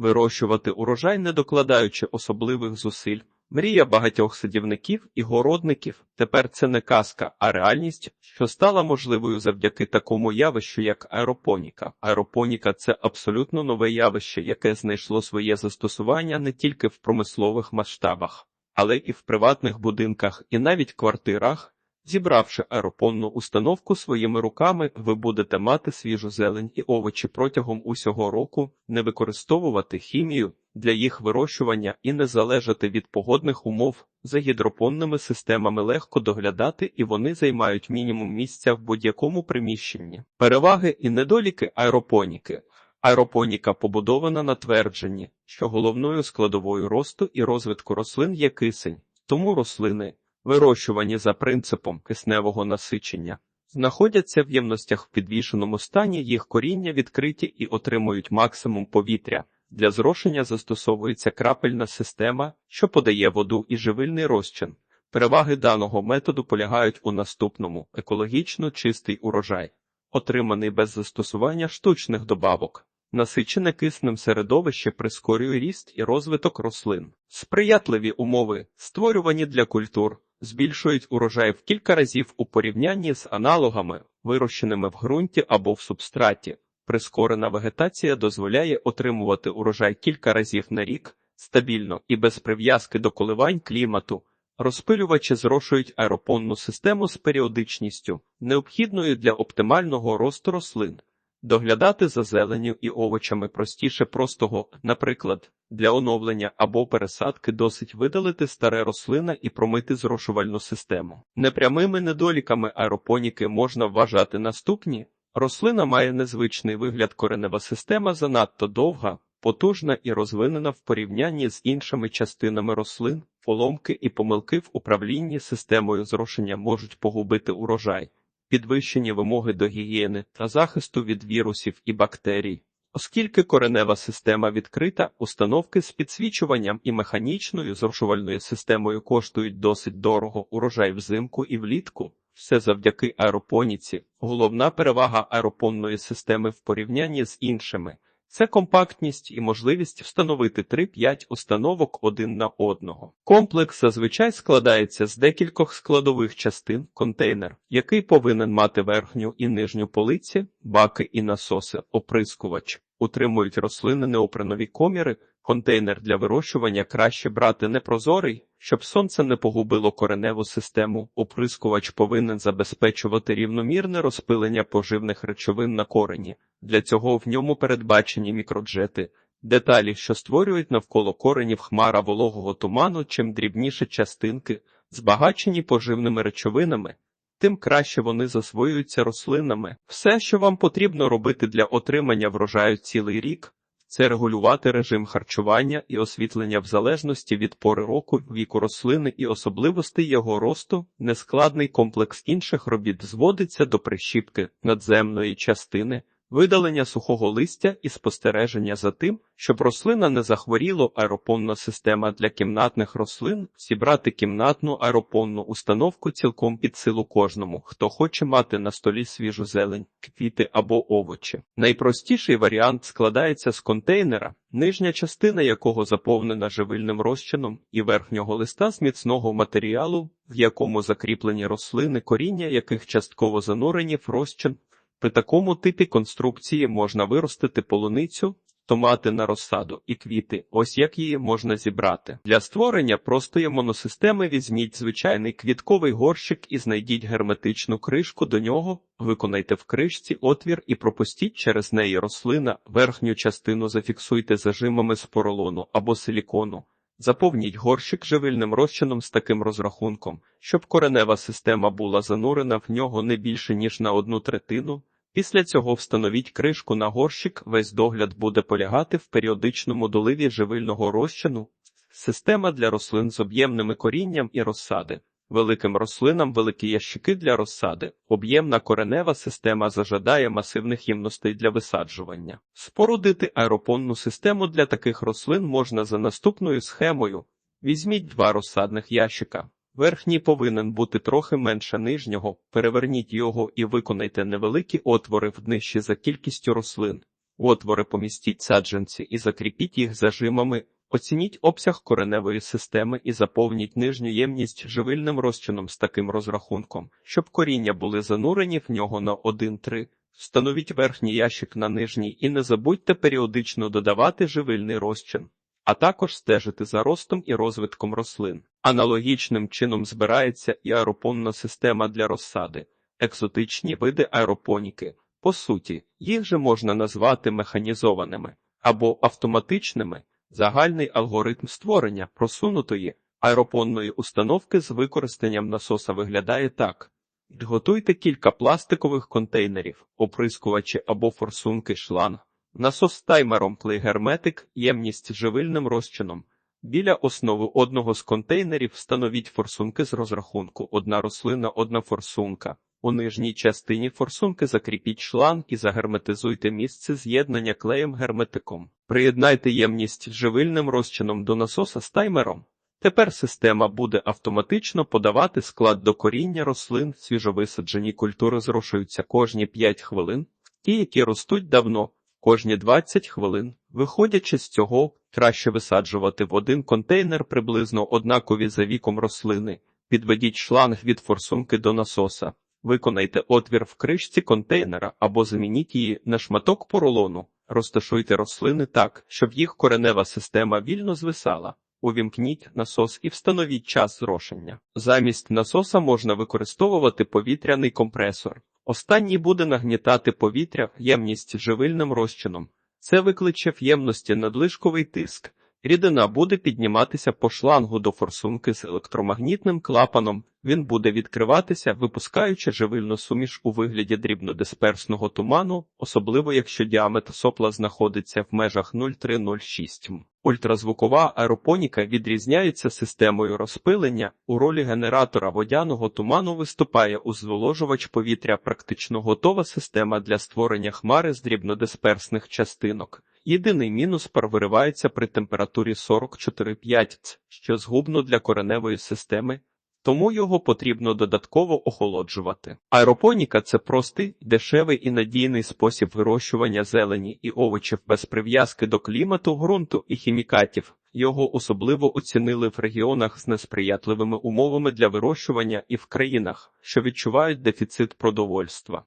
Вирощувати урожай, не докладаючи особливих зусиль. Мрія багатьох садівників і городників. Тепер це не казка, а реальність, що стала можливою завдяки такому явищу, як аеропоніка. Аеропоніка це абсолютно нове явище, яке знайшло своє застосування не тільки в промислових масштабах, але і в приватних будинках, і навіть квартирах. Зібравши аеропонну установку своїми руками, ви будете мати свіжу зелень і овочі протягом усього року, не використовувати хімію для їх вирощування і не залежати від погодних умов. За гідропонними системами легко доглядати і вони займають мінімум місця в будь-якому приміщенні. Переваги і недоліки аеропоніки. Аеропоніка побудована на твердженні, що головною складовою росту і розвитку рослин є кисень, тому рослини вирощувані за принципом кисневого насичення, знаходяться в ємностях в підвішеному стані, їх коріння відкриті і отримують максимум повітря. Для зрошення застосовується крапельна система, що подає воду і живильний розчин. Переваги даного методу полягають у наступному екологічно чистий урожай, отриманий без застосування штучних добавок. Насичене киснем середовище прискорює ріст і розвиток рослин. Сприятливі умови, створювані для культур, збільшують урожай в кілька разів у порівнянні з аналогами, вирощеними в ґрунті або в субстраті. Прискорена вегетація дозволяє отримувати урожай кілька разів на рік стабільно і без прив'язки до коливань клімату. Розпилювачі зрошують аеропонну систему з періодичністю, необхідною для оптимального росту рослин. Доглядати за зеленню і овочами простіше простого, наприклад, для оновлення або пересадки досить видалити старе рослина і промити зрошувальну систему. Непрямими недоліками аеропоніки можна вважати наступні. Рослина має незвичний вигляд коренева система занадто довга, потужна і розвинена в порівнянні з іншими частинами рослин, поломки і помилки в управлінні системою зрошення можуть погубити урожай підвищені вимоги до гігієни та захисту від вірусів і бактерій. Оскільки коренева система відкрита, установки з підсвічуванням і механічною зрошувальною системою коштують досить дорого урожай взимку і влітку. Все завдяки аеропоніці. Головна перевага аеропонної системи в порівнянні з іншими це компактність і можливість встановити 3-5 установок один на одного. Комплекс зазвичай складається з декількох складових частин, контейнер, який повинен мати верхню і нижню полиці, баки і насоси, оприскувач, утримують рослини неопренові коміри. Контейнер для вирощування краще брати непрозорий, щоб сонце не погубило кореневу систему. Оприскувач повинен забезпечувати рівномірне розпилення поживних речовин на корені. Для цього в ньому передбачені мікроджети, деталі, що створюють навколо коренів хмара вологого туману, чим дрібніші частинки, збагачені поживними речовинами, тим краще вони засвоюються рослинами. Все, що вам потрібно робити для отримання врожаю цілий рік. Це регулювати режим харчування і освітлення в залежності від пори року, віку рослини і особливостей його росту. Нескладний комплекс інших робіт зводиться до прищіпки надземної частини, видалення сухого листя і спостереження за тим, щоб рослина не захворіло аеропонна система для кімнатних рослин, зібрати кімнатну аеропонну установку цілком під силу кожному, хто хоче мати на столі свіжу зелень, квіти або овочі. Найпростіший варіант складається з контейнера, нижня частина якого заповнена живильним розчином, і верхнього листа з міцного матеріалу, в якому закріплені рослини, коріння яких частково занурені в розчин. При такому типі конструкції можна виростити полуницю, томати на розсаду і квіти. Ось як її можна зібрати. Для створення простої моносистеми візьміть звичайний квітковий горщик і знайдіть герметичну кришку до нього, виконайте в кришці отвір і пропустіть через неї рослина, верхню частину зафіксуйте зажимами з поролону або силікону. Заповніть горщик живильним розчином з таким розрахунком, щоб коренева система була занурена в нього не більше ніж на одну третину. Після цього встановіть кришку на горщик, весь догляд буде полягати в періодичному доливі живильного розчину, система для рослин з об'ємними корінням і розсади. Великим рослинам великі ящики для розсади, об'ємна коренева система зажадає масивних ємностей для висаджування. Спорудити аеропонну систему для таких рослин можна за наступною схемою. Візьміть два розсадних ящика. Верхній повинен бути трохи менше нижнього, переверніть його і виконайте невеликі отвори в днищі за кількістю рослин. Отвори помістіть саджанці і закріпіть їх зажимами. Оцініть обсяг кореневої системи і заповніть нижню ємність живильним розчином з таким розрахунком, щоб коріння були занурені в нього на 1-3. Встановіть верхній ящик на нижній і не забудьте періодично додавати живильний розчин, а також стежити за ростом і розвитком рослин. Аналогічним чином збирається і аеропонна система для розсади, екзотичні види аеропоніки. По суті, їх же можна назвати механізованими або автоматичними. Загальний алгоритм створення просунутої аеропонної установки з використанням насоса виглядає так. Підготуйте кілька пластикових контейнерів, оприскувачі або форсунки шланг, насос з таймером клей-герметик, ємність живильним розчином. Біля основи одного з контейнерів встановіть форсунки з розрахунку одна рослина, одна форсунка. У нижній частині форсунки закріпіть шланг і загерметизуйте місце з'єднання клеєм герметиком. Приєднайте ємність живильним розчином до насоса з таймером. Тепер система буде автоматично подавати склад до коріння рослин, свіжовисаджені культури зрошуються кожні 5 хвилин, ті, які ростуть давно, кожні 20 хвилин. Виходячи з цього, краще висаджувати в один контейнер приблизно однакові за віком рослини. Підведіть шланг від форсунки до насоса. Виконайте отвір в кришці контейнера або замініть її на шматок поролону. Розташуйте рослини так, щоб їх коренева система вільно звисала. Увімкніть насос і встановіть час зрошення. Замість насоса можна використовувати повітряний компресор. Останній буде нагнітати повітря ємність живильним розчином. Це викличе в ємності надлишковий тиск. Рідина буде підніматися по шлангу до форсунки з електромагнітним клапаном. Він буде відкриватися, випускаючи живильну суміш у вигляді дрібнодисперсного туману, особливо якщо діаметр сопла знаходиться в межах 0,306 м. Ультразвукова аеропоніка відрізняється системою розпилення. У ролі генератора водяного туману виступає узволожувач повітря, практично готова система для створення хмари з дрібнодисперсних частинок. Єдиний мінус пар виривається при температурі 44,5 Ц, що згубно для кореневої системи, тому його потрібно додатково охолоджувати. Аеропоніка це простий, дешевий і надійний спосіб вирощування зелені і овочів без прив'язки до клімату, ґрунту і хімікатів. Його особливо оцінили в регіонах з несприятливими умовами для вирощування і в країнах, що відчувають дефіцит продовольства.